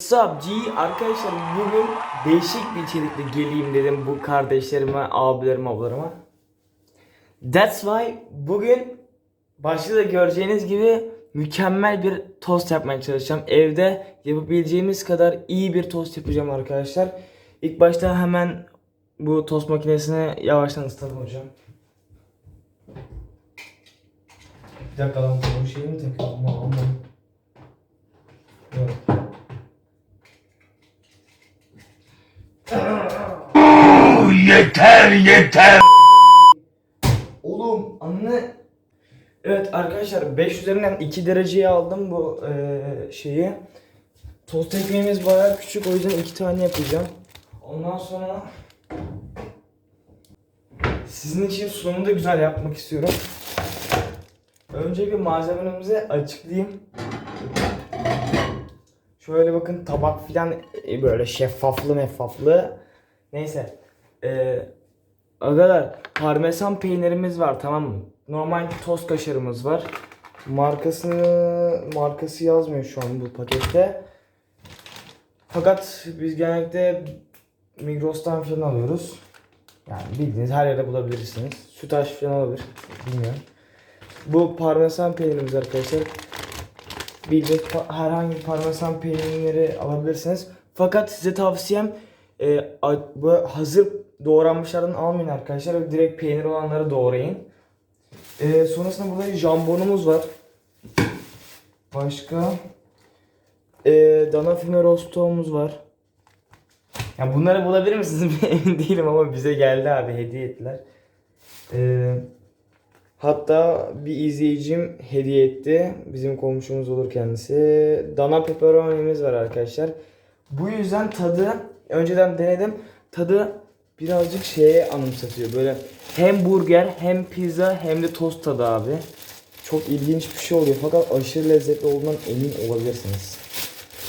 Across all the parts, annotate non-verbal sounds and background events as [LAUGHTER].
What's up? Arkadaşlar bugün değişik bir içerikle geleyim dedim bu kardeşlerime, abilerime, ablalarıma. That's why bugün başta da göreceğiniz gibi mükemmel bir tost yapmaya çalışacağım. Evde yapabileceğimiz kadar iyi bir tost yapacağım arkadaşlar. İlk başta hemen bu tost makinesini yavaştan ısıtalım hocam. Bir dakika lan bu şeyi mi takıyorum? Yeter yeter. Oğlum anne. Evet arkadaşlar 5 üzerinden 2 dereceye aldım bu eee, şeyi. Tost ekmeğimiz bayağı küçük o yüzden 2 tane yapacağım. Ondan sonra sizin için sunumu da güzel yapmak istiyorum. Önce bir malzemelerimizi açıklayayım. Şöyle bakın tabak filan e, böyle şeffaflı meffaflı. Neyse. Eee Agalar parmesan peynirimiz var tamam mı? Normal toz kaşarımız var. Markasını markası yazmıyor şu an bu pakette. Fakat biz genellikle Migros'tan falan alıyoruz. Yani bildiğiniz her yerde bulabilirsiniz. Sütaş falan olabilir. Bilmiyorum. Bu parmesan peynirimiz arkadaşlar. Bildiğiniz herhangi parmesan peyniri alabilirsiniz. Fakat size tavsiyem e, bu hazır doğranmışlardan almayın arkadaşlar. Direkt peynir olanları doğrayın. E, sonrasında burada jambonumuz var. Başka e, dana füme rostoğumuz var. Ya bunları bulabilir misiniz [LAUGHS] emin değilim ama bize geldi abi hediye ettiler. E, hatta bir izleyicim hediye etti. Bizim komşumuz olur kendisi. Dana pepperoni'miz var arkadaşlar. Bu yüzden tadı önceden denedim. Tadı birazcık şeye anımsatıyor. Böyle hem burger hem pizza hem de tost tadı abi. Çok ilginç bir şey oluyor fakat aşırı lezzetli olduğundan emin olabilirsiniz.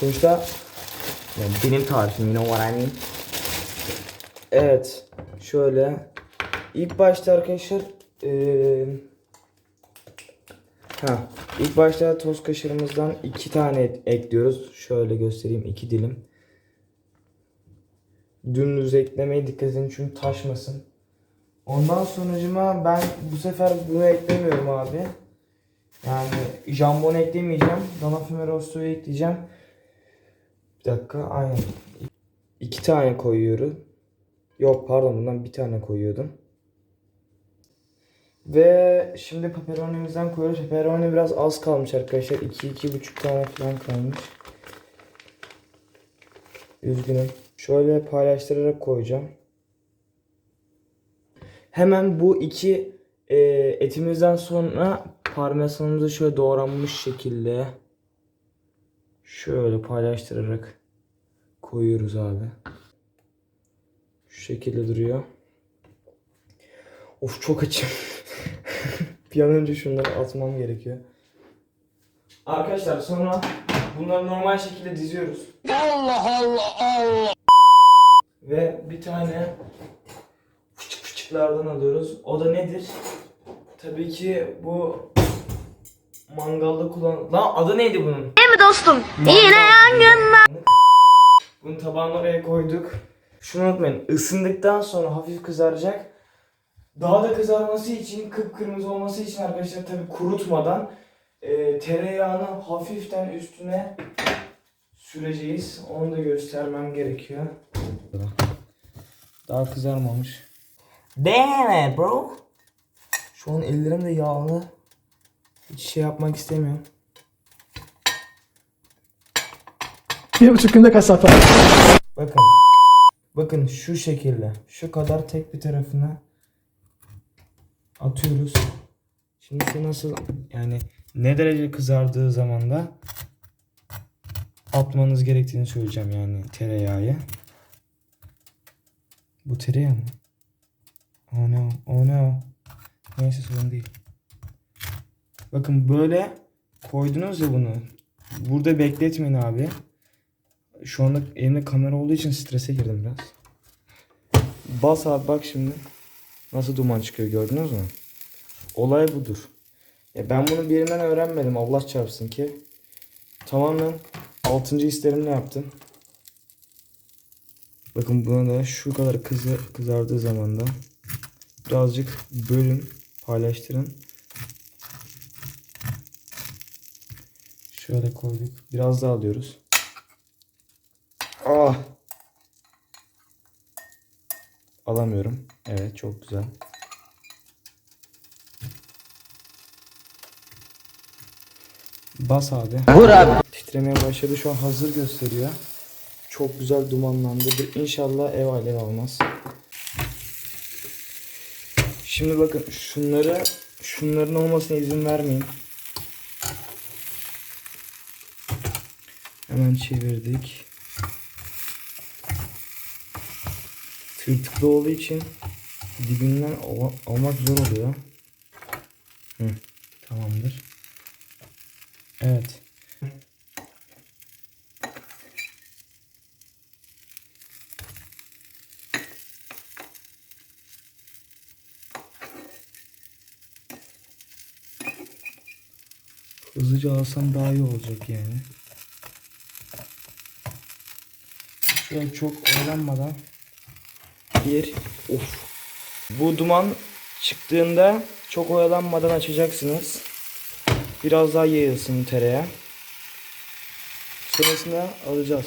Sonuçta yani benim tarifim you know what I mean. Evet. Şöyle. İlk başta arkadaşlar eee Ha, ilk başta toz kaşarımızdan iki tane ekliyoruz. Şöyle göstereyim iki dilim. Dümdüz eklemeye dikkat edin çünkü taşmasın. Ondan sonucuma ben bu sefer bunu eklemiyorum abi. Yani jambon eklemeyeceğim. Dana füme rostoyu ekleyeceğim. Bir dakika aynen. İki tane koyuyorum. Yok pardon bundan bir tane koyuyordum. Ve şimdi pepperonimizden koyuyoruz. Pepperoni biraz az kalmış arkadaşlar. 2-2,5 tane falan kalmış. Üzgünüm. Şöyle paylaştırarak koyacağım. Hemen bu iki e, etimizden sonra parmesanımızı şöyle doğranmış şekilde şöyle paylaştırarak koyuyoruz abi. Şu şekilde duruyor. Of çok açım. [LAUGHS] bir an önce şunları atmam gerekiyor. Arkadaşlar sonra bunları normal şekilde diziyoruz. Allah Allah Allah. Ve bir tane küçük küçüklerden alıyoruz. O da nedir? Tabii ki bu mangalda kullan... Lan adı neydi bunun? Değil mi dostum? Yine yangınlar. Bunu tabağın oraya koyduk. Şunu unutmayın. Isındıktan sonra hafif kızaracak. Daha da kızarması için, kıpkırmızı olması için arkadaşlar tabii kurutmadan e, tereyağını hafiften üstüne süreceğiz. Onu da göstermem gerekiyor. Daha kızarmamış. Damn it bro. Şu an ellerim de yağlı. Hiç şey yapmak istemiyorum. Bir buçuk günde var? Bakın. Bakın şu şekilde. Şu kadar tek bir tarafına atıyoruz. Şimdi nasıl yani ne derece kızardığı zaman da atmanız gerektiğini söyleyeceğim yani tereyağı. Bu mı? Oh no, oh no. Neyse sorun değil. Bakın böyle koydunuz ya bunu. Burada bekletmeyin abi. Şu anda elimde kamera olduğu için strese girdim biraz. Bas abi bak şimdi. Nasıl duman çıkıyor gördünüz mü? Olay budur. Ya ben bunu birinden öğrenmedim Allah çarpsın ki. Tamamen altıncı hislerimle yaptım. Bakın buna da şu kadar kızı, kızardığı zaman da birazcık bölün, paylaştırın. Şöyle koyduk. Biraz daha alıyoruz. Ah! Alamıyorum. Evet çok güzel. Bas abi. Vur abi. Titremeye başladı. Şu an hazır gösteriyor. Çok güzel dumanlandı. İnşallah ev alev almaz. Şimdi bakın şunları şunların olmasına izin vermeyin. Hemen çevirdik. Tırtıklı olduğu için dibinden al- almak zor oluyor. Hı, tamamdır. Evet. Hızlıca alsam daha iyi olacak yani. Şöyle çok oyalanmadan bir of. Bu duman çıktığında çok oyalanmadan açacaksınız. Biraz daha yayılsın tereyağı. Sonrasında alacağız.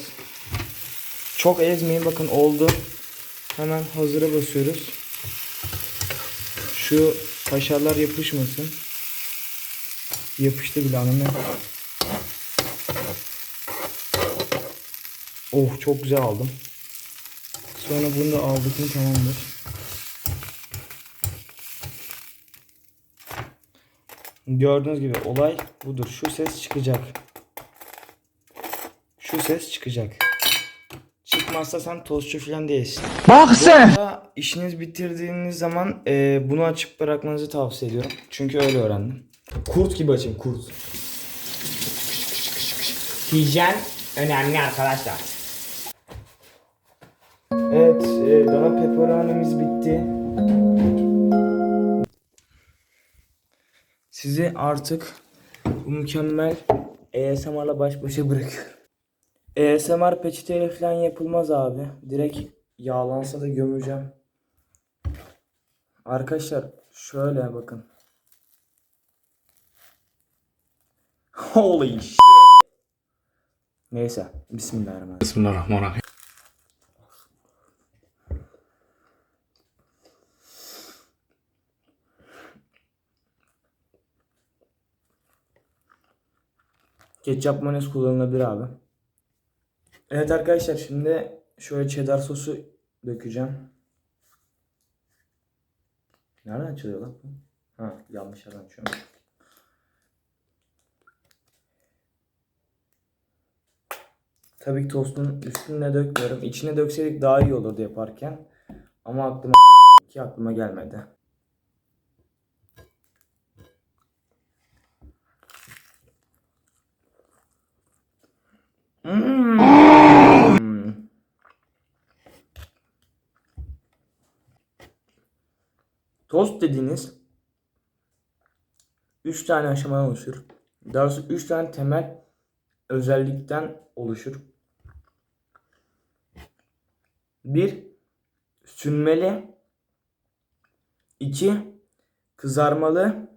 Çok ezmeyin bakın oldu. Hemen hazıra basıyoruz. Şu kaşarlar yapışmasın. Yapıştı bile anne. Oh çok güzel aldım. Sonra bunu da aldık mı tamamdır. Gördüğünüz gibi olay budur. Şu ses çıkacak. Şu ses çıkacak. Çıkmazsa sen tostçu falan değilsin. Bak sen. İşiniz bitirdiğiniz zaman e, bunu açık bırakmanızı tavsiye ediyorum. Çünkü öyle öğrendim. Kurt gibi açın kurt. Hijyen önemli arkadaşlar. Evet, e, dana pepperonimiz bitti. Sizi artık bu mükemmel ASMR'la baş başa bırakıyorum. ASMR peçeteyle falan yapılmaz abi. Direkt yağlansa da gömeceğim. Arkadaşlar şöyle bakın. Holy shit. Neyse. Bismillahirrahmanirrahim. Bismillahirrahmanirrahim. Ketçap mayonez kullanılabilir abi. Evet arkadaşlar şimdi şöyle cheddar sosu dökeceğim. Nereden açılıyor lan? Ha yanlış yerden açıyorum. Tabii ki tostun üstüne dökmüyorum. İçine dökseydik daha iyi olurdu yaparken. Ama aklıma ki aklıma gelmedi. Mm. Tost dediğiniz 3 tane aşamadan oluşur. Daha doğrusu 3 tane temel özellikten oluşur. Bir sünmeli 2 kızarmalı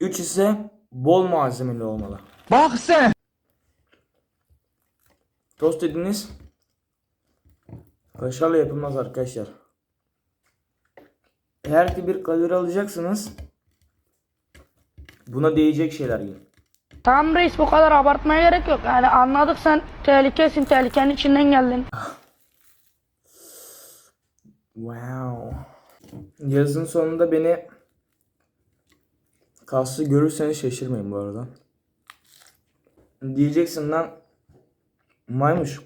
3 ise bol malzemeli olmalı. Bak sen. Tost dediğiniz kaşarla yapılmaz arkadaşlar. Eğer ki bir kalori alacaksınız buna değecek şeyler yiyin. Tamam reis bu kadar abartmaya gerek yok. Yani anladık sen tehlikesin, tehlikenin içinden geldin. Wow. Yazın sonunda beni kaslı görürseniz şaşırmayın bu arada. Diyeceksin lan maymuş.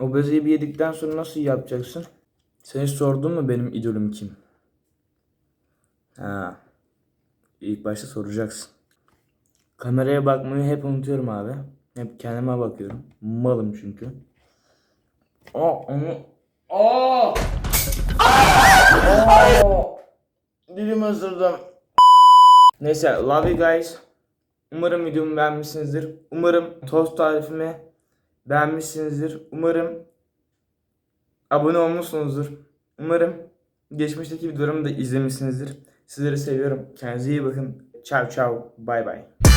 O bezeyi bir yedikten sonra nasıl yapacaksın? Sen hiç sordun mu benim idolüm kim? Ha. İlk başta soracaksın. Kameraya bakmayı hep unutuyorum abi. Hep kendime bakıyorum. Malım çünkü. Aa onu... Aa! Aa! Dilimi ısırdım. Neyse love you guys. Umarım videomu beğenmişsinizdir. Umarım tost tarifimi beğenmişsinizdir. Umarım abone olmuşsunuzdur. Umarım geçmişteki videolarımı da izlemişsinizdir. Sizleri seviyorum. Kendinize iyi bakın. Ciao ciao. Bye bye.